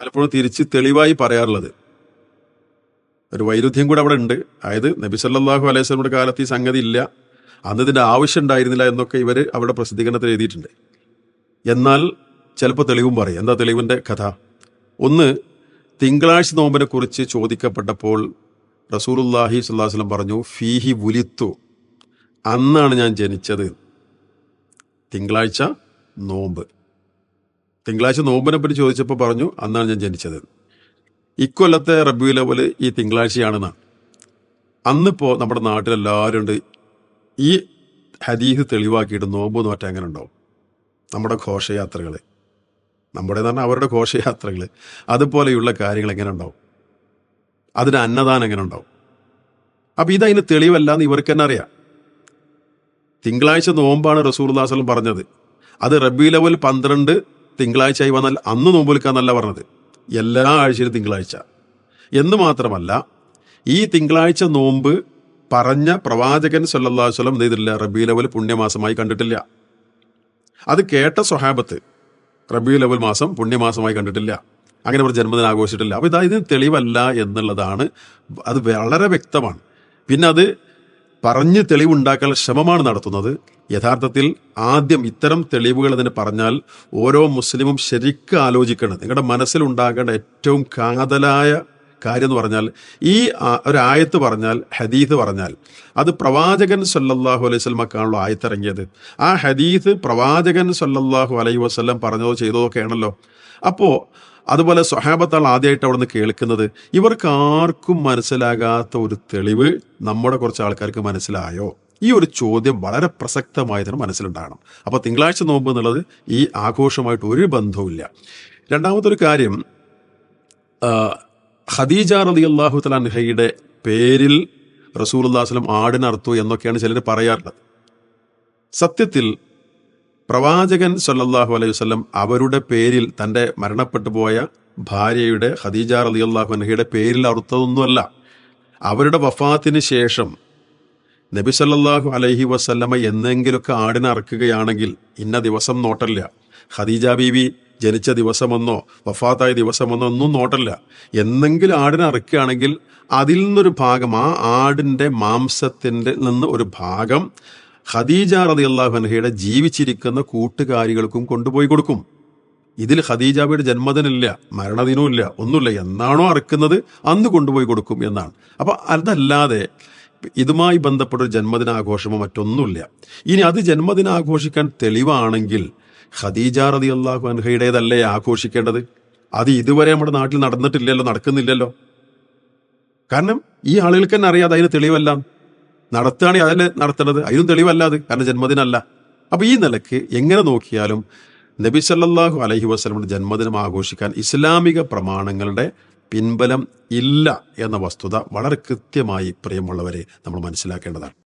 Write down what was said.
പലപ്പോഴും തിരിച്ച് തെളിവായി പറയാറുള്ളത്. ഒരു വൈരുദ്ധ്യം കൂടെ അവിടെ ഉണ്ട്. അതായത് നബി സല്ലല്ലാഹു അലൈഹി സ്വലമിയുടെ കാലത്ത് ഈ സംഗതി ഇല്ല. അന്ന് ഇതിന്റെ ആവശ്യം ഉണ്ടായിരുന്നില്ല എന്നൊക്കെ ഇവർ അവിടെ പ്രസിദ്ധീകരണത്തിൽ എഴുതിയിട്ടുണ്ട്. എന്നാൽ ചിലപ്പോൾ തെളിവും പറയും. എന്താ തെളിവിന്റെ കഥ? ഒന്ന് തിങ്കളാഴ്ച നോമ്പിനെ കുറിച്ച് ചോദിക്കപ്പെട്ടപ്പോൾ റസൂലുല്ലാഹി വസല്ലം പറഞ്ഞു ഫീഹി വുലിത്തു. അന്നാണ് ഞാൻ ജനിച്ചത്. തിങ്കളാഴ്ച നോമ്പ്. തിങ്കളാഴ്ച നോമ്പിനെ പറ്റി ചോദിച്ചപ്പോൾ പറഞ്ഞു അന്നാണ് ഞാൻ ജനിച്ചത്. ഇക്കൊല്ലത്തെ റബ്യു ലെവൽ ഈ തിങ്കളാഴ്ചയാണെന്നാണ് അന്നിപ്പോൾ നമ്മുടെ നാട്ടിലെല്ലാവരും ഉണ്ട്. ഈ ഹദീസ് തെളിവാക്കിയിട്ട് നോമ്പ് നോറ്റ എങ്ങനെ ഉണ്ടാവും? നമ്മുടെ ഘോഷയാത്രകൾ നമ്മുടെ പറഞ്ഞാൽ അവരുടെ ഘോഷയാത്രകൾ അതുപോലെയുള്ള കാര്യങ്ങൾ എങ്ങനെ ഉണ്ടാവും? അതിന് അന്നദാനം എങ്ങനെ ഉണ്ടാവും? അപ്പം ഇതതിന് തെളിവല്ല എന്ന് ഇവർക്ക് തന്നെ അറിയാം. തിങ്കളാഴ്ച നോമ്പാണ് റസൂർദാസലം പറഞ്ഞത്. അത് റബി ലെവൽ പന്ത്രണ്ട് തിങ്കളാഴ്ചയായി വന്നാൽ അന്ന് നോമ്പ് വിൽക്കാന്നല്ല പറഞ്ഞത്. എല്ലാ ആഴ്ചയിലും തിങ്കളാഴ്ച. എന്ന് മാത്രമല്ല ഈ തിങ്കളാഴ്ച നോമ്പ് പറഞ്ഞ പ്രവാചകൻ സല്ലല്ലാഹു അലൈഹി വസല്ലം ചെയ്തിട്ടില്ല റബി ലെവൽ പുണ്യമാസമായി കണ്ടിട്ടില്ല. അത് കേട്ട സ്വഹാബത്ത് റബി ലെവൽ മാസം പുണ്യമാസമായി കണ്ടിട്ടില്ല. അങ്ങനെ ഒരു ജന്മദിനം ആഘോഷിച്ചിട്ടില്ല. അപ്പോൾ ഇതാ ഇതിന് തെളിവല്ല എന്നുള്ളതാണ് അത് വളരെ വ്യക്തമാണ്. പിന്നെ അത് പറഞ്ഞ് തെളിവുണ്ടാക്കാൻ ശ്രമമാണ് നടത്തുന്നത്. യഥാർത്ഥത്തിൽ ആദ്യം ഇത്തരം തെളിവുകൾ അതിന് പറഞ്ഞാൽ ഓരോ മുസ്ലിമും ശരിക്കും ആലോചിക്കണം. നിങ്ങളുടെ മനസ്സിലുണ്ടാകേണ്ട ഏറ്റവും കാതലായ കാര്യം എന്ന് പറഞ്ഞാൽ ഈ ഒരായത്ത് പറഞ്ഞാൽ ഹദീത്ത് പറഞ്ഞാൽ അത് പ്രവാചകൻ സല്ലല്ലാഹു അലൈഹി വസല്ലമക്കാണല്ലോ ആയത്തിറങ്ങിയത്. ആ ഹദീത്ത് പ്രവാചകൻ സല്ലല്ലാഹു അലൈഹി വസ്ലം പറഞ്ഞതോ ചെയ്തതോ ഒക്കെയാണല്ലോ. അപ്പോൾ അതുപോലെ സ്വഹാബത്താൾ ആദ്യമായിട്ട് അവിടെ നിന്ന് കേൾക്കുന്നത്. ഇവർക്ക് ആർക്കും മനസ്സിലാകാത്ത ഒരു തെളിവ് നമ്മുടെ കുറച്ച് ആൾക്കാർക്ക് മനസ്സിലായോ? ഈ ഒരു ചോദ്യം വളരെ പ്രസക്തമായതിന് മനസ്സിലുണ്ടാകണം. അപ്പോൾ തിങ്കളാഴ്ച നോമ്പ് എന്നുള്ളത് ഈ ആഘോഷമായിട്ട് ഒരു ബന്ധവുമില്ല. രണ്ടാമത്തെ ഒരു കാര്യം ഖദീജ റതി അള്ളാഹു തലാൻഹയുടെ പേരിൽ റസൂൽ അള്ളാഹുസ്ലം ആടിനർത്തു എന്നൊക്കെയാണ് ചിലർ പറയാറുള്ളത്. സത്യത്തിൽ പ്രവാചകൻ സല്ലാഹു അലൈഹി വസ്ലം അവരുടെ പേരിൽ തന്റെ മരണപ്പെട്ടു പോയ ഭാര്യയുടെ ഖദീജ അള്ളാഹു അൻഹയുടെ പേരിൽ അറുത്തതൊന്നുമല്ല. അവരുടെ വഫാത്തിന് ശേഷം നബി സല്ലാഹു അലൈഹി വസല്ലമ എന്നെങ്കിലുമൊക്കെ ആടിനെ അറക്കുകയാണെങ്കിൽ ഇന്ന ദിവസം നോട്ടല്ല. ഖദീജ ബീവി ജനിച്ച ദിവസമെന്നോ വഫാത്തായ ദിവസമെന്നോ ഒന്നും നോട്ടല്ല. എന്നെങ്കിലും ആടിനെ അറക്കുകയാണെങ്കിൽ അതിൽ നിന്നൊരു ഭാഗം ആ ആടിന്റെ മാംസത്തിന്റെ നിന്ന് ഒരു ഭാഗം ഖദീജ റതി അള്ളാഹു അൻഹയുടെ ജീവിച്ചിരിക്കുന്ന കൂട്ടുകാരികൾക്കും കൊണ്ടുപോയി കൊടുക്കും. ഇതിൽ ഖദീജാബിയുടെ ജന്മദിനമില്ല മരണദിനവും ഒന്നുമില്ല. എന്നാണോ അറക്കുന്നത്? അന്ന് കൊണ്ടുപോയി കൊടുക്കും എന്നാണ്. അപ്പോൾ അതല്ലാതെ ഇതുമായി ബന്ധപ്പെട്ട ഒരു ജന്മദിനാഘോഷമോ മറ്റൊന്നുമില്ല. ഇനി അത് ജന്മദിനാഘോഷിക്കാൻ തെളിവാണെങ്കിൽ ഖദീജ റതി അള്ളാഹു അൻഹയുടേതല്ലേ ആഘോഷിക്കേണ്ടത്? അത് ഇതുവരെ നമ്മുടെ നാട്ടിൽ നടന്നിട്ടില്ലല്ലോ നടക്കുന്നില്ലല്ലോ. കാരണം ഈ ആളുകൾക്ക് തന്നെ അറിയാതെ അതിന് തെളിവല്ല. നടത്തുകയാണെങ്കിൽ അതല്ലേ നടത്തേണ്ടത് അതിനും തെളിവല്ല അത്. കാരണം ജന്മദിനമല്ല. അപ്പോൾ ഈ നിലയ്ക്ക് എങ്ങനെ നോക്കിയാലും നബി സല്ലാഹു അലഹി വസ്ലമിന്റെ ജന്മദിനം ആഘോഷിക്കാൻ ഇസ്ലാമിക പ്രമാണങ്ങളുടെ പിൻബലം ഇല്ല എന്ന വസ്തുത വളരെ കൃത്യമായി പ്രിയമുള്ളവരെ നമ്മൾ മനസ്സിലാക്കേണ്ടതാണ്.